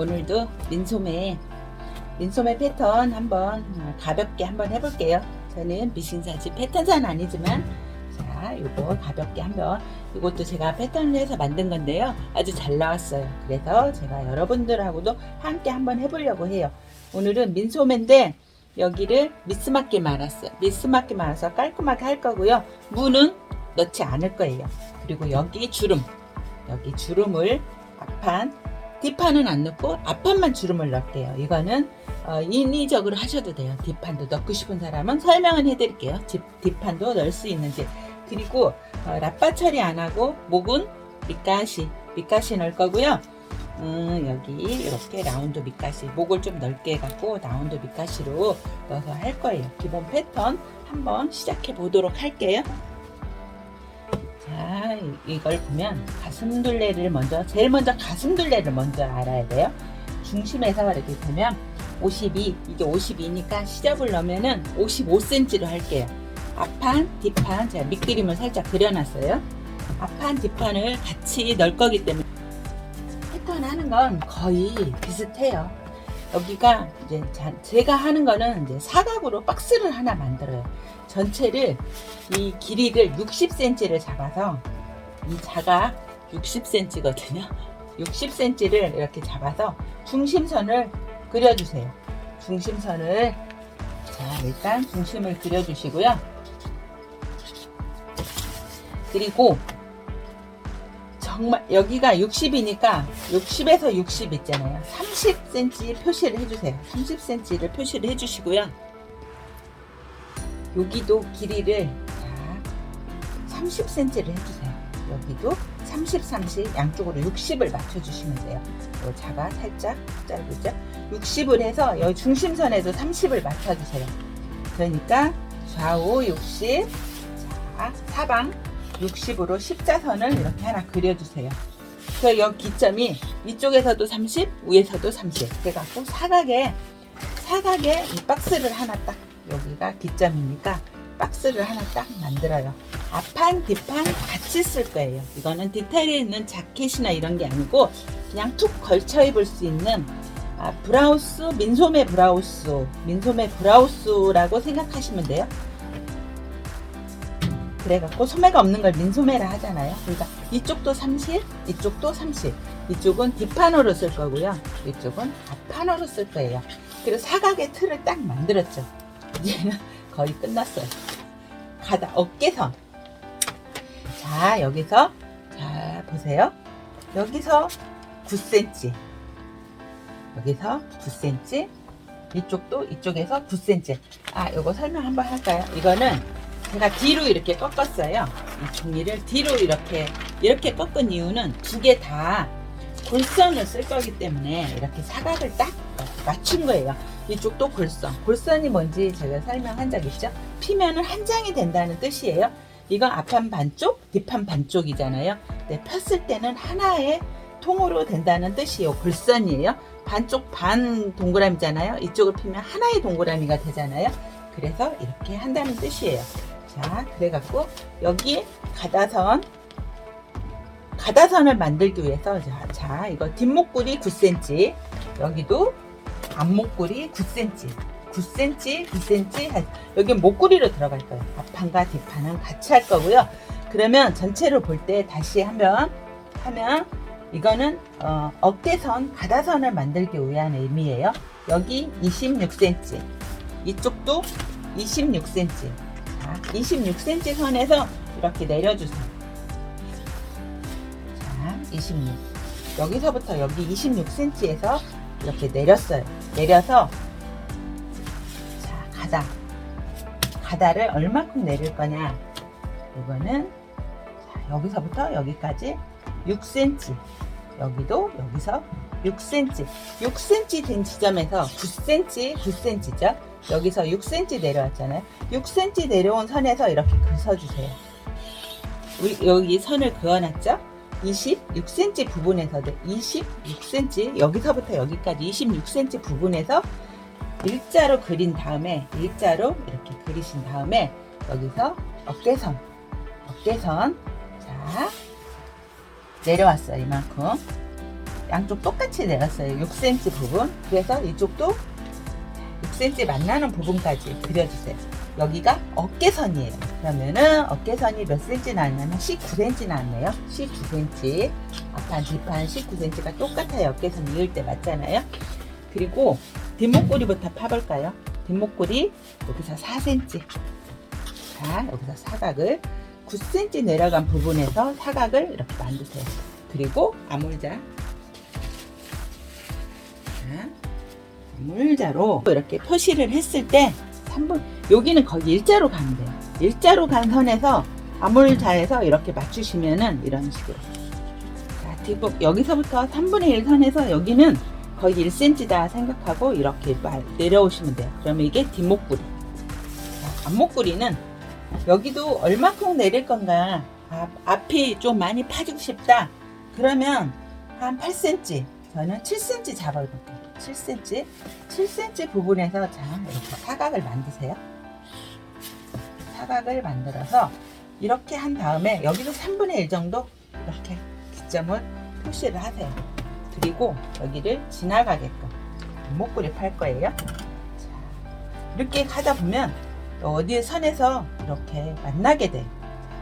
오늘도 민소매 민소매 패턴 한번 어, 가볍게 한번 해볼게요. 저는 미싱사지 패턴사는 아니지만 자 요거 가볍게 한번 이것도 제가 패턴을 해서 만든 건데요. 아주 잘 나왔어요. 그래서 제가 여러분들하고도 함께 한번 해보려고 해요. 오늘은 민소매인데 여기를 미스맞게 말았어요. 미스맞게 말아서 깔끔하게 할 거고요. 무는 넣지 않을 거예요. 그리고 여기 주름 여기 주름을 앞판 뒷판은 안 넣고 앞판만 주름을 넣을게요. 이거는 어, 인위적으로 하셔도 돼요. 뒷판도 넣고 싶은 사람은 설명은 해드릴게요. 뒷, 뒷판도 넣을 수 있는지. 그리고 어, 라빠 처리 안 하고 목은 밑가시, 밑가시 넣을 거고요. 음, 여기 이렇게 라운드 밑가시, 목을 좀 넓게 해갖고 라운드 밑가시로 넣어서 할 거예요. 기본 패턴 한번 시작해 보도록 할게요. 이걸 보면 가슴둘레를 먼저, 제일 먼저 가슴둘레를 먼저 알아야 돼요. 중심에서 이렇게 보면 52, 이게 52니까 시접을 넣으면은 55cm로 할게요. 앞판, 뒷판, 제가 밑그림을 살짝 그려놨어요. 앞판, 뒷판을 같이 넣을 거기 때문에 패턴 하는 건 거의 비슷해요. 여기가 이제 자- 제가 하는 거는 이제 사각으로 박스를 하나 만들어요. 전체를 이 길이를 60cm를 잡아서 이 자가 60cm거든요. 60cm를 이렇게 잡아서 중심선을 그려주세요. 중심선을 자 일단 중심을 그려주시고요. 그리고 정말 여기가 60이니까 60에서 60 있잖아요. 30cm 표시를 해주세요. 30cm를 표시를 해주시고요. 여기도 길이를 자 30cm를 해주세요. 여기도 30, 30 양쪽으로 60을 맞춰주시면 돼요. 요 자가 살짝 짧으죠? 60을 해서 여기 중심선에도 30을 맞춰주세요. 그러니까 좌우 60, 자 사방 60으로 십자선을 이렇게 하나 그려주세요. 그래서 여기 기점이 이쪽에서도 30, 위에서도 30. 그래갖고 사각에 사각에 이 박스를 하나 딱 여기가 기점이니까 박스를 하나 딱 만들어요. 앞판, 뒷판 같이 쓸 거예요. 이거는 디테일이 있는 자켓이나 이런 게 아니고 그냥 툭 걸쳐 입을 수 있는 아, 브라우스, 민소매 브라우스, 민소매 브라우스라고 생각하시면 돼요. 그래갖고 소매가 없는 걸 민소매라 하잖아요. 그러니까 이쪽도 30, 이쪽도 30. 이쪽은 뒷판으로 쓸 거고요. 이쪽은 앞판으로 쓸 거예요. 그리고 사각의 틀을 딱 만들었죠. 이제는 거의 끝났어요. 가다 어깨선. 자 여기서 자 보세요. 여기서 9cm. 여기서 9cm. 이쪽도 이쪽에서 9cm. 아 요거 설명 한번 할까요? 이거는 제가 뒤로 이렇게 꺾었어요. 이 종이를 뒤로 이렇게 이렇게 꺾은 이유는 두 개 다 골선을 쓸 거기 때문에 이렇게 사각을 딱 맞춘 거예요. 이쪽도 골선. 골선이 뭔지 제가 설명한 적 있죠? 피면은 한 장이 된다는 뜻이에요. 이건 앞판 반쪽, 뒷판 반쪽이잖아요. 네, 폈을 때는 하나의 통으로 된다는 뜻이에요. 골선이에요. 반쪽 반 동그라미잖아요. 이쪽을 피면 하나의 동그라미가 되잖아요. 그래서 이렇게 한다는 뜻이에요. 자, 그래갖고 여기에 가다선 가다선을 만들기 위해서 자, 자 이거 뒷목줄이 9cm 여기도 앞목줄이 9cm 9cm 9cm 여기 목걸이로 들어갈 거예요. 앞판과 뒷판은 같이 할 거고요. 그러면 전체를 볼 때 다시 한번 하면 이거는 어, 어깨선 가다선을 만들기 위한 의미예요. 여기 26cm 이쪽도 26cm 자, 26cm 선에서 이렇게 내려주세요. 자, 26. 여기서부터 여기 26cm에서 이렇게 내렸어요. 내려서 자, 가다. 가다를 얼마큼 내릴 거냐? 이거는 자, 여기서부터 여기까지 6cm. 여기도 여기서 6cm. 6cm 된 지점에서 9cm, 9cm죠. 여기서 6cm 내려왔잖아요. 6cm 내려온 선에서 이렇게 그어주세요. 우리 여기 선을 그어놨죠? 26cm 부분에서도 26cm 여기서부터 여기까지 26cm 부분에서 일자로 그린 다음에 일자로 이렇게 그리신 다음에 여기서 어깨선 어깨선 자 내려왔어요 이만큼 양쪽 똑같이 내렸어요. 6cm 부분. 그래서 이쪽도 6cm 만나는 부분까지 그려주세요. 여기가 어깨선이에요. 그러면은 어깨선이 몇 cm 나왔냐면 19cm 나왔네요. 19cm. 앞판, 뒷판 19cm가 똑같아요. 어깨선 이을 때 맞잖아요. 그리고 뒷목걸이부터 파볼까요? 뒷목걸이 여기서 4cm. 자, 여기서 사각을 9cm 내려간 부분에서 사각을 이렇게 만드세요. 그리고 아물자. 자, 아물자로 이렇게 표시를 했을 때 3분, 여기는 거의 일자로 가면 돼요. 일자로 간 선에서 아물자에서 이렇게 맞추시면은 이런 식으로. 자, 뒷목, 여기서부터 3분의 1 선에서 여기는 거의 1cm다 생각하고 이렇게 말- 내려오시면 돼요. 그러면 이게 뒷목구리. 자, 앞목구리는 여기도 얼마큼 내릴 건가? 앞, 앞이 좀 많이 파주고 싶다. 그러면 한 8cm. 저는 7cm 잡아볼게요. 7cm. 7cm 부분에서 자, 이렇게 사각을 만드세요. 사각을 만들어서 이렇게 한 다음에 여기도 3분의 1 정도 이렇게 기점을 표시를 하세요. 그리고 여기를 지나가게끔 목걸이 팔 거예요. 자, 이렇게 하다 보면 어디 선에서 이렇게 만나게 돼.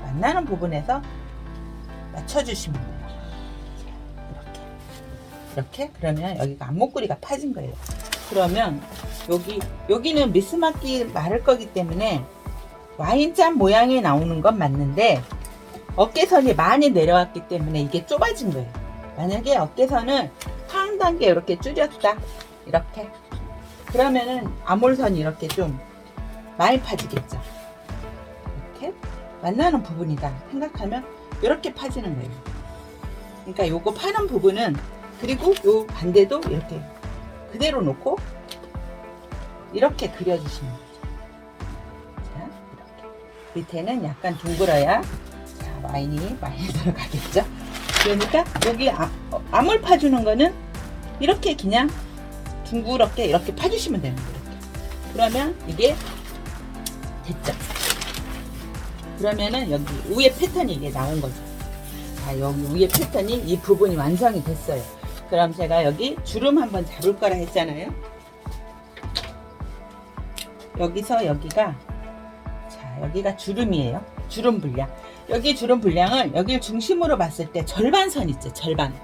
만나는 부분에서 맞춰주시면 돼요. 이렇게. 이렇게 그러면 여기가 앞목걸이가 파진 거예요. 그러면 여기 여기는 미스마키 마를 거기 때문에 와인잔 모양이 나오는 건 맞는데 어깨선이 많이 내려왔기 때문에 이게 좁아진 거예요. 만약에 어깨선을 한 단계 이렇게 줄였다 이렇게 그러면은 아몰선이 이렇게 좀 많이 파지겠죠. 이렇게 만나는 부분이다 생각하면 이렇게 파지는 거예요. 그러니까 요거 파는 부분은 그리고 요 반대도 이렇게 그대로 놓고 이렇게 그려주시면 돼요. 자, 이렇게. 밑에는 약간 둥글어야 자, 와인이 많이 들어가겠죠. 그러니까 여기 아, 어, 암을 파주는 거는 이렇게 그냥 둥그렇게 이렇게 파주시면 되는 거예요. 그러면 이게 됐죠. 그러면은 여기 위에 패턴이 이게 나온 거죠. 자, 여기 위에 패턴이 이 부분이 완성이 됐어요. 그럼 제가 여기 주름 한번 잡을 거라 했잖아요. 여기서 여기가 자, 여기가 주름이에요. 주름 분량. 여기 주름 분량을 여기를 중심으로 봤을 때 절반선 있죠. 절반.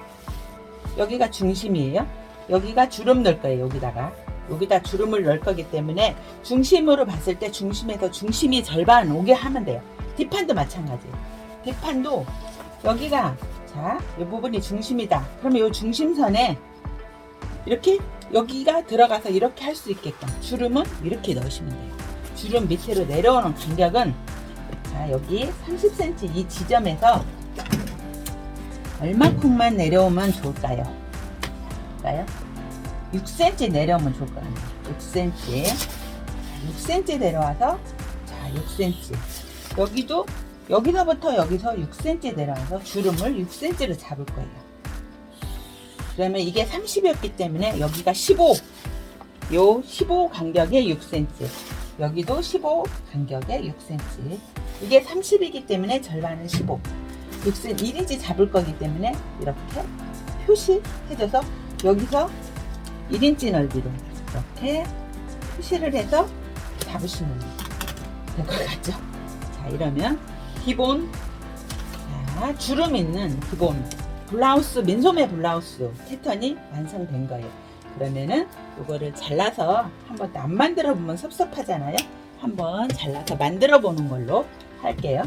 여기가 중심이에요. 여기가 주름 넣을 거예요. 여기다가. 여기다 주름을 넣을 거기 때문에 중심으로 봤을 때 중심에서 중심이 절반 오게 하면 돼요. 뒷판도 마찬가지예요. 뒷판도 여기가 자, 이 부분이 중심이다. 그러면 이 중심선에 이렇게 여기가 들어가서 이렇게 할 수 있게끔 주름은 이렇게 넣으시면 돼요. 주름 밑으로 내려오는 간격은 자, 여기 30cm 이 지점에서 얼마큼만 내려오면 좋을까요? 볼까요? 6cm 내려오면 좋을 것 같아요. 6cm. 6cm 내려와서 자, 6cm. 여기도 여기서부터 여기서 6cm 내려와서 주름을 6cm를 잡을 거예요. 그러면 이게 30이었기 때문에 여기가 15. 요 15 간격에 6cm. 여기도 15 간격에 6cm. 이게 30이기 때문에 절반은 15. 6cm 1인치 잡을 거기 때문에 이렇게 표시해줘서 여기서 1인치 넓이로 이렇게 표시를 해서 잡으시면 될 것 같죠? 자, 이러면 기본 자, 주름 있는 기본 블라우스 민소매 블라우스 패턴이 완성된 거예요. 그러면은 이거를 잘라서 한번 안 만들어 보면 섭섭하잖아요. 한번 잘라서 만들어 보는 걸로 할게요.